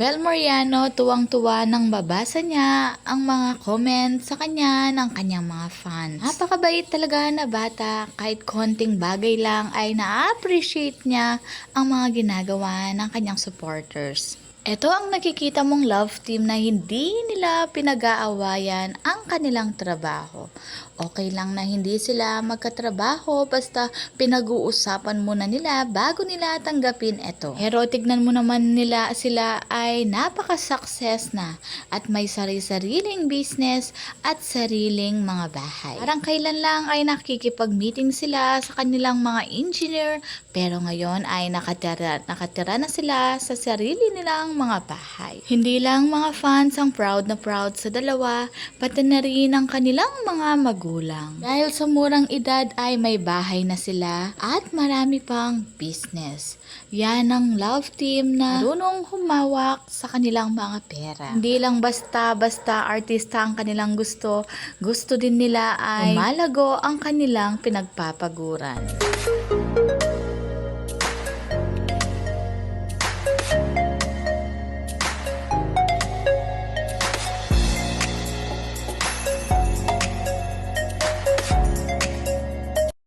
Bel Mariano tuwang-tuwa nang mabasa niya ang mga comment sa kanya ng kanyang mga fans. Napakabait talaga na bata kahit konting bagay lang ay na-appreciate niya ang mga ginagawa ng kanyang supporters. Ito ang nakikita mong love team na hindi nila pinag-aawayan ang kanilang trabaho. Okay lang na hindi sila magkatrabaho basta pinag-uusapan muna nila bago nila tanggapin ito. Pero tignan mo naman nila sila ay napaka-success na at may sari-sariling business at sariling mga bahay. Parang kailan lang ay nakikipag-meeting sila sa kanilang mga engineer pero ngayon ay nakatira, nakatira na sila sa sarili nilang mga bahay. Hindi lang mga fans ang proud na proud sa dalawa, pati na rin ang kanilang mga magulang. Dahil sa murang edad ay may bahay na sila at marami pang business. Yan ang love team na marunong humawak sa kanilang mga pera. Hindi lang basta-basta artista ang kanilang gusto, gusto din nila ay malago ang kanilang pinagpapaguran.